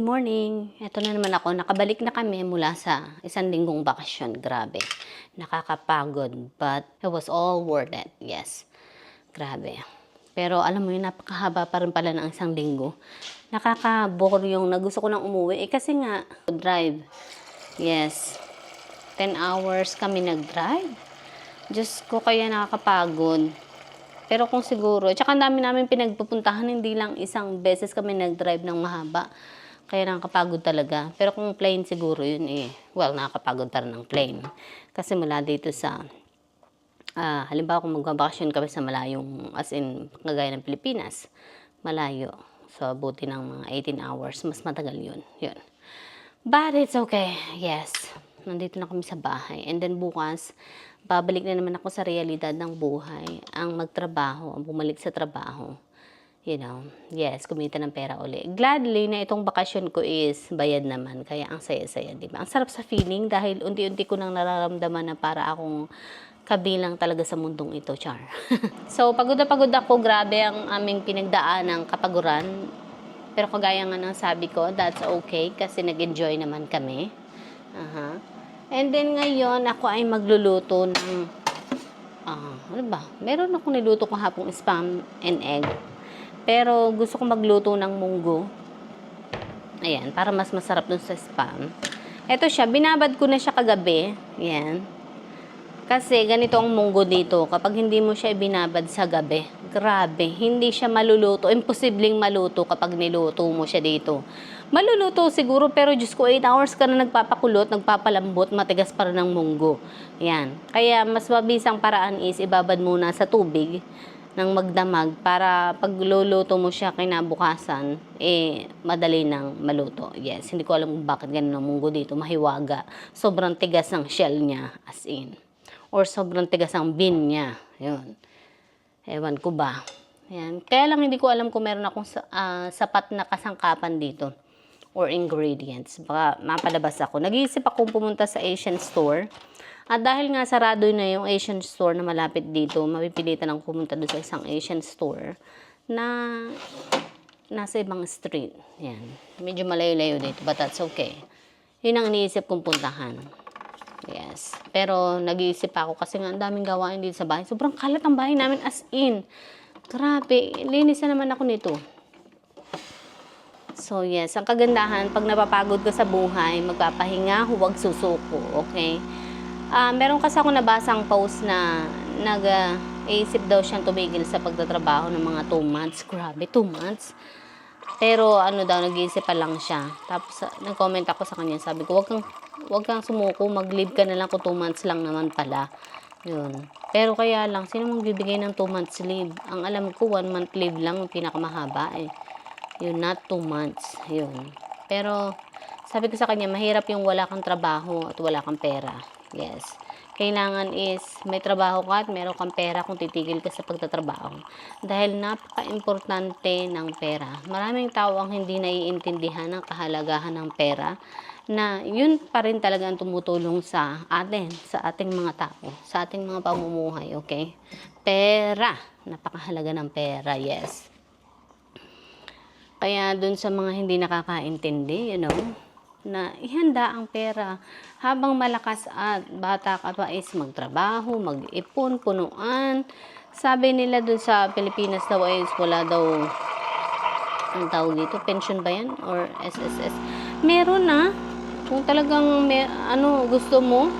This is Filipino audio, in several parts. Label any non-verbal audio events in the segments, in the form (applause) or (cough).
Morning. Ito na naman ako. Nakabalik na kami mula sa isang linggong bakasyon. Grabe. Nakakapagod. But it was all worth it. Yes. Grabe. Pero alam mo yun, napakahaba pa rin pala ng isang linggo. Nakaka-bore yung na gusto ko nang umuwi. Eh kasi nga, drive. Yes. 10 hours kami nag-drive. Diyos ko, kaya nakakapagod. Pero kung siguro, tsaka dami namin pinagpupuntahan, hindi lang isang beses kami nag-drive ng mahaba. Kaya nakakapagod talaga. Pero kung plane siguro yun eh, well, nakakapagod pa rin ng plane. Kasi mula dito sa, ah, halimbawa kung magbabakasyon kami sa malayong, as in, kagaya ng Pilipinas, malayo. So, buti ng mga 18 hours, mas matagal yun. Yun. But it's okay. Yes. Nandito na kami sa bahay. And then bukas, babalik na naman ako sa realidad ng buhay. Ang magtrabaho, ang bumalik sa trabaho. You know, yes, kumita ng pera uli. Gladly na itong bakasyon ko is bayad naman. Kaya ang saya-saya, di ba? Ang sarap sa feeling dahil unti-unti ko nang nararamdaman na para akong kabilang talaga sa mundong ito, Char. (laughs) so, pagod na pagod ako. Grabe ang aming pinagdaan ng kapaguran. Pero kagaya nga ng sabi ko, that's okay kasi nag-enjoy naman kami. Aha. And then ngayon, ako ay magluluto ng, ah, ano ba? Meron akong niluto kahapong spam and egg. Pero gusto ko magluto ng munggo. Ayan, para mas masarap dun sa spam. Ito siya, binabad ko na siya kagabi. Ayan. Kasi ganito ang munggo dito. Kapag hindi mo siya ibinabad sa gabi, grabe, hindi siya maluluto. Imposibleng maluto kapag niluto mo siya dito. Maluluto siguro, pero Diyos ko, 8 hours ka na nagpapakulot, nagpapalambot, matigas pa rin ang munggo. Yan. Kaya mas mabisang paraan is ibabad muna sa tubig ng magdamag para pag luluto mo siya kinabukasan, eh, madali nang maluto. Yes, hindi ko alam bakit ganun ang munggo dito, mahiwaga. Sobrang tigas ng shell niya, as in. Or sobrang tigas ang bean niya. Yun. Ewan ko ba. Yan. Kaya lang hindi ko alam kung meron akong ah, sapat na kasangkapan dito or ingredients. Baka mapalabas ako. Nag-iisip akong pumunta sa Asian store. At dahil nga sarado na yung Asian store na malapit dito, mapipilitan akong pumunta doon sa isang Asian store na nasa ibang street. Yan. Medyo malayo-layo dito, but that's okay. Yun ang iniisip kong puntahan. Yes. Pero nag-iisip ako kasi nga ang daming gawain dito sa bahay. Sobrang kalat ang bahay namin as in. Grabe. Linis na naman ako nito. So yes, ang kagandahan, pag napapagod ka sa buhay, magpapahinga, huwag susuko, okay? Ah, meron kasi ako nabasang post na nag-iisip daw siyang tumigil sa pagtatrabaho ng mga 2 months. Grabe, 2 months. Pero ano daw, nag-iisip pa lang siya. Tapos ah, nag-comment ako sa kanya, sabi ko, wag kang, wag kang sumuko, mag-leave ka na lang kung 2 months lang naman pala. Yun. Pero kaya lang, sino mong bibigay ng 2 months leave? Ang alam ko, 1 month leave lang yung pinakamahaba eh. Yun, not 2 months. Yun. Pero, sabi ko sa kanya, mahirap yung wala kang trabaho at wala kang pera. Yes. Kailangan is, may trabaho ka at meron kang pera kung titigil ka sa pagtatrabaho. Dahil napaka-importante ng pera. Maraming tao ang hindi naiintindihan ng kahalagahan ng pera na yun pa rin talaga ang tumutulong sa atin, sa ating mga tao, sa ating mga pamumuhay, okay? Pera. Napakahalaga ng pera, yes. Kaya dun sa mga hindi nakakaintindi, you know, na ihanda ang pera habang malakas at bata ka pa is magtrabaho, mag-ipon, punuan. Sabi nila dun sa Pilipinas daw is wala daw ang tawag dito, pension ba yan? Or SSS? Meron na. Kung talagang may, ano, gusto mo,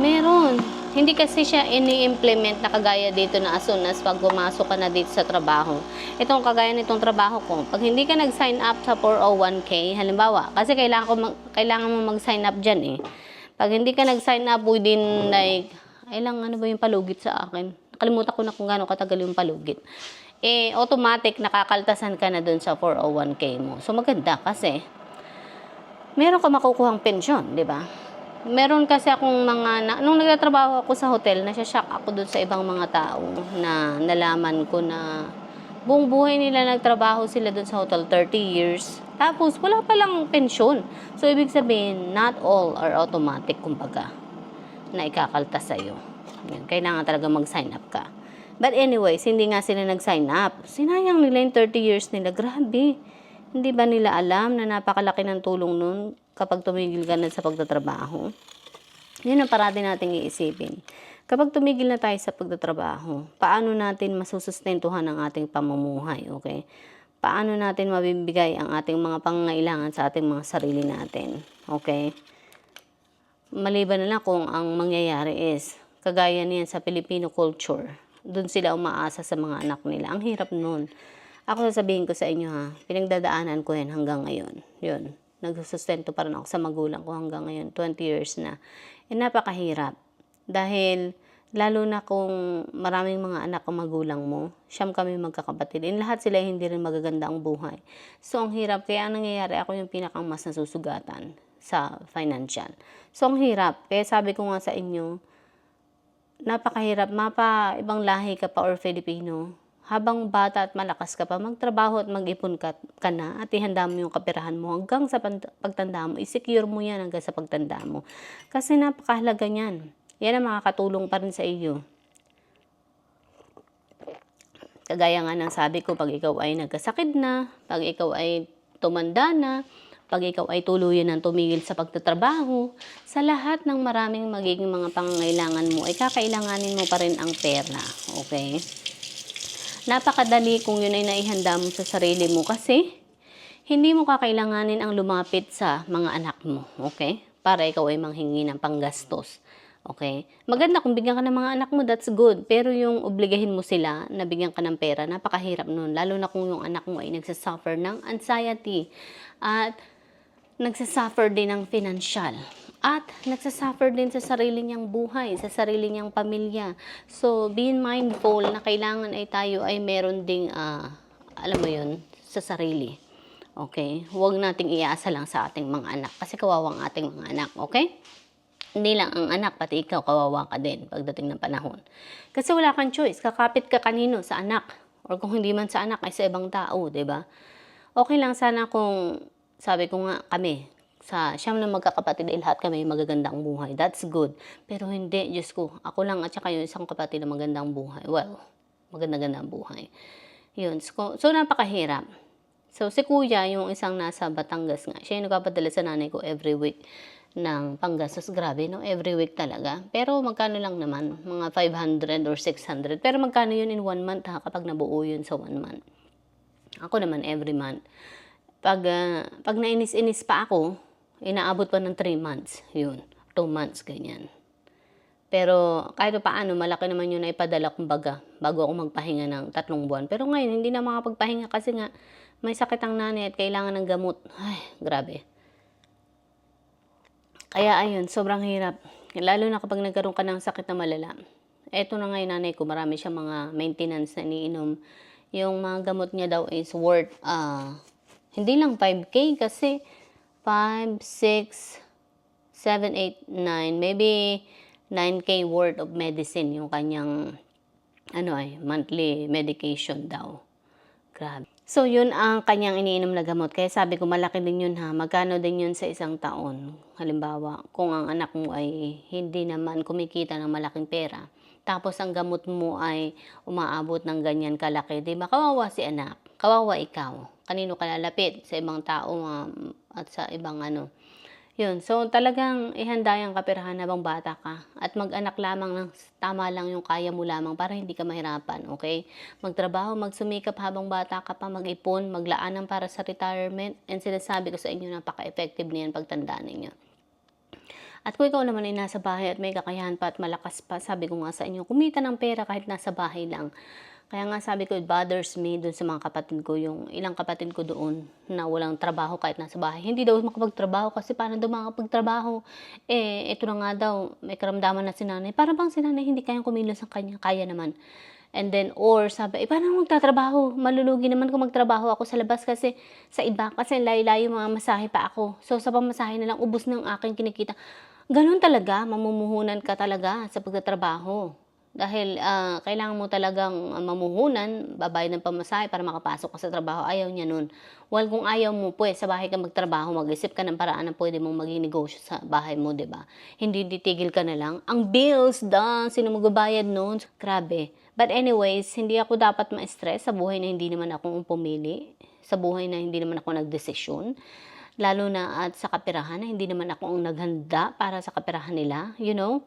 meron. Hindi kasi siya ini-implement na kagaya dito na as soon as pag pumasok ka na dito sa trabaho. Itong kagaya nitong trabaho ko, pag hindi ka nag-sign up sa 401k, halimbawa, kasi kailangan, ko mag, kailangan mo mag-sign up dyan eh. Pag hindi ka nag-sign up within like, ay lang, ano ba yung palugit sa akin? Nakalimutan ko na kung gaano katagal yung palugit. Eh, automatic, nakakaltasan ka na dun sa 401k mo. So, maganda kasi, meron ka makukuhang pensyon, di ba? Meron kasi akong mga, na, nung nagtatrabaho ako sa hotel, nasya-shock ako dun sa ibang mga tao na nalaman ko na buong buhay nila nagtrabaho sila dun sa hotel 30 years. Tapos, wala palang pensyon. So, ibig sabihin, not all are automatic, kumbaga, na ikakaltas sa'yo. Yan, Kailangan talaga mag-sign up ka. But anyways, hindi nga sila nag-sign up. Sinayang nila yung 30 years nila. Grabe. Hindi ba nila alam na napakalaki ng tulong nun kapag tumigil ka na sa pagtatrabaho? Yun ang parati nating iisipin. Kapag tumigil na tayo sa pagtatrabaho, paano natin masusustentuhan ang ating pamumuhay, okay? Paano natin mabibigay ang ating mga pangangailangan sa ating mga sarili natin, okay? Maliban na lang kung ang mangyayari is, kagaya niyan sa Filipino culture, doon sila umaasa sa mga anak nila. Ang hirap nun. Ako sasabihin ko sa inyo ha, pinagdadaanan ko yan hanggang ngayon. Yun, nagsusustento pa rin ako sa magulang ko hanggang ngayon, 20 years na. Eh, napakahirap. Dahil, lalo na kung maraming mga anak o magulang mo, siyam kami magkakapatid, in lahat sila hindi rin magaganda ang buhay. So, ang hirap. Kaya ang nangyayari, ako yung pinakang mas nasusugatan sa financial. So, ang hirap. Kaya sabi ko nga sa inyo, napakahirap. Mapa ibang lahi ka pa or Filipino, habang bata at malakas ka pa, magtrabaho at mag-ipon ka, ka na at ihanda mo yung kapirahan mo hanggang sa pag- pagtanda mo. I-secure mo yan hanggang sa pagtanda mo. Kasi napakahalaga niyan. Yan ang makakatulong pa rin sa iyo. Kagaya nga ng sabi ko, pag ikaw ay nagkasakit na, pag ikaw ay tumanda na, pag ikaw ay tuluyan ng tumigil sa pagtatrabaho, sa lahat ng maraming magiging mga pangangailangan mo, ay kakailanganin mo pa rin ang pera. Okay? Napakadali kung yun ay naihanda mo sa sarili mo kasi hindi mo kakailanganin ang lumapit sa mga anak mo. Okay? Para ikaw ay manghingi ng panggastos. Okay? Maganda kung bigyan ka ng mga anak mo, that's good. Pero yung obligahin mo sila na bigyan ka ng pera, napakahirap nun. Lalo na kung yung anak mo ay nagsasuffer ng anxiety. At nagsasuffer din ng financial. At nagsasuffer din sa sarili niyang buhay, sa sarili niyang pamilya. So, being mindful na kailangan ay tayo ay meron ding, ah, alam mo yun, sa sarili. Okay? Huwag nating iasa lang sa ating mga anak kasi kawawang ating mga anak. Okay? Hindi lang ang anak, pati ikaw, kawawa ka din pagdating ng panahon. Kasi wala kang choice. Kakapit ka kanino sa anak. Or kung hindi man sa anak, ay sa ibang tao, ba? Okay lang sana kung, sabi ko nga, kami, sa siyam na magkakapatid, ay lahat kami magagandang buhay. That's good. Pero hindi, Diyos ko, ako lang at saka yung isang kapatid na magandang buhay. Well, maganda-gandang buhay. Yun. So, so napakahirap. So, si kuya, yung isang nasa Batangas nga, siya yung nagpapadala sa nanay ko every week ng panggastos. Grabe, no? Every week talaga. Pero magkano lang naman? Mga 500 or 600. Pero magkano yun in one month, ha? Kapag nabuo yun sa one month. Ako naman, every month. Pag, ah, pag nainis-inis pa ako, inaabot pa ng 3 months. Yun. 2 months, ganyan. Pero kahit pa paano, malaki naman yun na ipadala kumbaga bago ako magpahinga ng tatlong buwan. Pero ngayon, hindi na makapagpahinga kasi nga may sakit ang nanay at kailangan ng gamot. Ay, grabe. Kaya ayun, sobrang hirap. Lalo na kapag nagkaroon ka ng sakit na malala. Eto na nga yung nanay ko, marami siyang mga maintenance na iniinom. Yung mga gamot niya daw is worth, ah, hindi lang 5K kasi 5, 6, 7, 8, 9, maybe 9K worth of medicine yung kanyang ano ay, monthly medication daw. Grabe. So, yun ang kanyang iniinom na gamot. Kaya sabi ko, malaki din yun ha. Magkano din yun sa isang taon? Halimbawa, kung ang anak mo ay hindi naman kumikita ng malaking pera, tapos ang gamot mo ay umaabot ng ganyan kalaki, di ba? Kawawa si anak. Kawawa ikaw. Kanino ka lalapit? Sa ibang tao um, at sa ibang ano. Yun. So, talagang ihanda yung kapirahan habang bata ka. At mag-anak lamang ng tama lang yung kaya mo lamang para hindi ka mahirapan, okay? Magtrabaho, magsumikap habang bata ka pa, mag-ipon, maglaanan para sa retirement. And sinasabi ko sa inyo, napaka-effective niyan pagtanda ninyo. At kung ikaw naman ay nasa bahay at may kakayahan pa at malakas pa, sabi ko nga sa inyo, kumita ng pera kahit nasa bahay lang. Kaya nga sabi ko, it bothers me dun sa mga kapatid ko, yung ilang kapatid ko doon na walang trabaho kahit nasa bahay. Hindi daw makapagtrabaho kasi paano daw makapagtrabaho? Eh, ito na nga daw, may karamdaman na si nanay. Para bang si hindi kayang kumilos ang kanya, kaya naman. And then, or sabi, eh, paano magtatrabaho? Malulugi naman kung magtrabaho ako sa labas kasi sa iba, kasi layo-layo mga masahe pa ako. So, sa pamasahe na lang, ubos ng aking kinikita. Ganun talaga, mamumuhunan ka talaga sa pagtatrabaho. Dahil ah, kailangan mo talagang mamuhunan, babayad ng pamasahe para makapasok ka sa trabaho. Ayaw niya nun. Well, kung ayaw mo, pues, sa bahay ka magtrabaho, mag-isip ka ng paraan na pwede mong maging negosyo sa bahay mo, di ba? Hindi titigil ka na lang. Ang bills, da, sino magbabayad nun? Grabe. But anyways, hindi ako dapat ma-stress sa buhay na hindi naman ako pumili. sa buhay na hindi naman ako nagdesisyon. Lalo na at sa kapirahan na hindi naman ako ang naghanda para sa kapirahan nila, you know.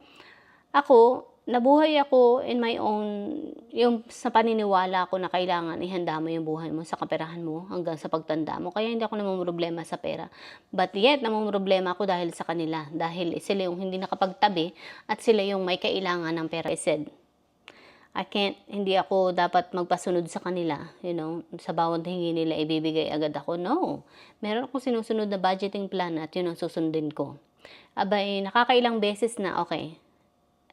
Ako, nabuhay ako in my own, yung sa paniniwala ko na kailangan ihanda mo yung buhay mo sa kaperahan mo hanggang sa pagtanda mo. Kaya hindi ako namumroblema sa pera. But yet, namumroblema ako dahil sa kanila. Dahil sila yung hindi nakapagtabi at sila yung may kailangan ng pera. I said, I can't, hindi ako dapat magpasunod sa kanila, you know, sa bawat hingi nila ibibigay agad ako. No. Meron akong sinusunod na budgeting plan at yun ang susundin ko. Abay, nakakailang beses na, okay,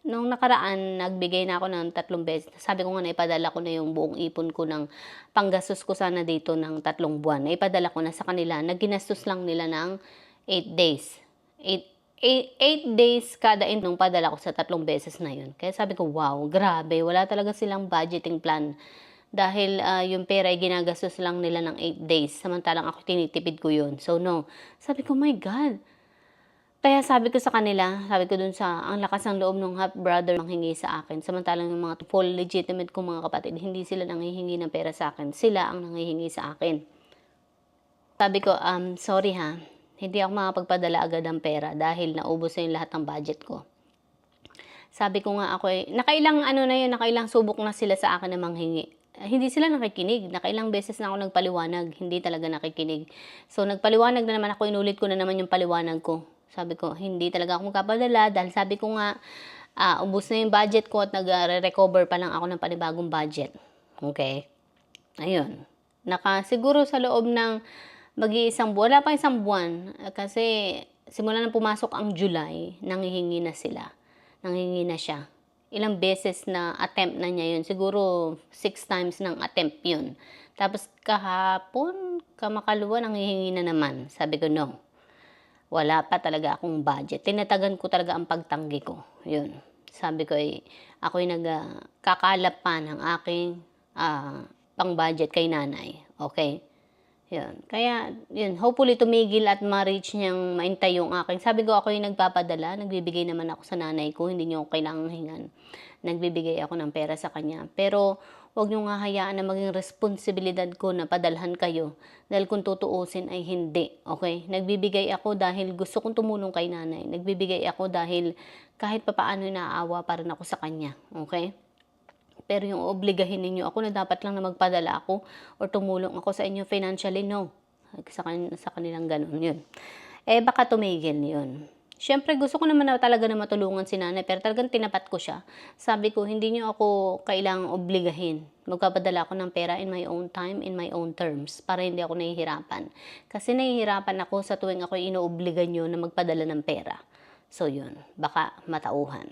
Nung nakaraan, nagbigay na ako ng tatlong beses. Sabi ko nga, naipadala ko na yung buong ipon ko ng panggastos ko sana dito ng tatlong buwan. Naipadala ko na sa kanila. Nagginastos lang nila ng 8 days. 8, 8, days kada in nung padala ko sa tatlong beses na yun. Kaya sabi ko, wow, grabe. Wala talaga silang budgeting plan. Dahil ah, yung pera ay ginagastos lang nila ng 8 days. Samantalang ako tinitipid ko yun. So, no. Sabi ko, my God kaya sabi ko sa kanila, sabi ko dun sa, ang lakas ng loob ng half brother manghingi sa akin. Samantalang yung mga full legitimate kong mga kapatid, hindi sila nanghihingi ng pera sa akin. Sila ang nanghihingi sa akin. Sabi ko, um, sorry ha, hindi ako makapagpadala agad ng pera dahil naubos na yung lahat ng budget ko. Sabi ko nga ako, eh, nakailang ano na yun, nakailang subok na sila sa akin na manghingi hindi sila nakikinig. Nakailang beses na ako nagpaliwanag, hindi talaga nakikinig. So, nagpaliwanag na naman ako, inulit ko na naman yung paliwanag ko. Sabi ko, hindi talaga ako magkapadala dahil sabi ko nga, uh, ubus na yung budget ko at nag-recover pa lang ako ng panibagong budget. Okay? Ayun. Naka, siguro sa loob ng mag-iisang buwan, wala pa isang buwan, kasi simula nang pumasok ang July, nangihingi na sila. Nangihingi na siya. Ilang beses na attempt na niya yun. Siguro six times ng attempt yun. Tapos kahapon, kamakaluwa, nangihingi na naman. Sabi ko, no wala pa talaga akong budget. Tinatagan ko talaga ang pagtanggi ko. Yun. Sabi ko, eh, ako'y nagkakalap pa ng aking uh, pang-budget kay nanay. Okay? Yun. Kaya, yun, hopefully tumigil at ma-reach niyang maintay yung aking. Sabi ko, ako yung nagpapadala, nagbibigay naman ako sa nanay ko, hindi niyo ako kailangang hingan. Nagbibigay ako ng pera sa kanya. Pero, Huwag niyo nga hayaan na maging responsibilidad ko na padalhan kayo. Dahil kung tutuusin ay hindi. Okay? Nagbibigay ako dahil gusto kong tumulong kay nanay. Nagbibigay ako dahil kahit papaano naaawa para na ako sa kanya. Okay? Pero yung obligahin ninyo ako na dapat lang na magpadala ako or tumulong ako sa inyo financially, no. Sa, kan sa kanilang ganun, yun. Eh, baka tumigil yun. Siyempre, gusto ko naman na talaga na matulungan si nanay, pero talagang tinapat ko siya. Sabi ko, hindi niyo ako kailangang obligahin. Magpapadala ako ng pera in my own time, in my own terms, para hindi ako nahihirapan. Kasi nahihirapan ako sa tuwing ako inoobliga niyo na magpadala ng pera. So, yun. Baka matauhan.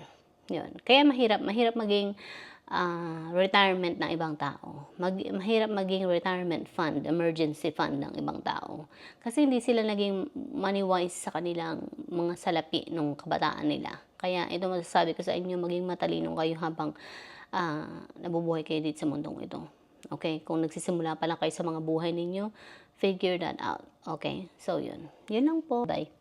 Yun. Kaya mahirap, mahirap maging uh, retirement ng ibang tao. Mag, mahirap maging retirement fund, emergency fund ng ibang tao. Kasi hindi sila naging money wise sa kanilang mga salapi nung kabataan nila. Kaya ito masasabi ko sa inyo, maging matalino kayo habang uh, nabubuhay kayo dito sa mundong ito. Okay? Kung nagsisimula pa lang kayo sa mga buhay ninyo, figure that out. Okay? So, yun. Yun lang po. Bye.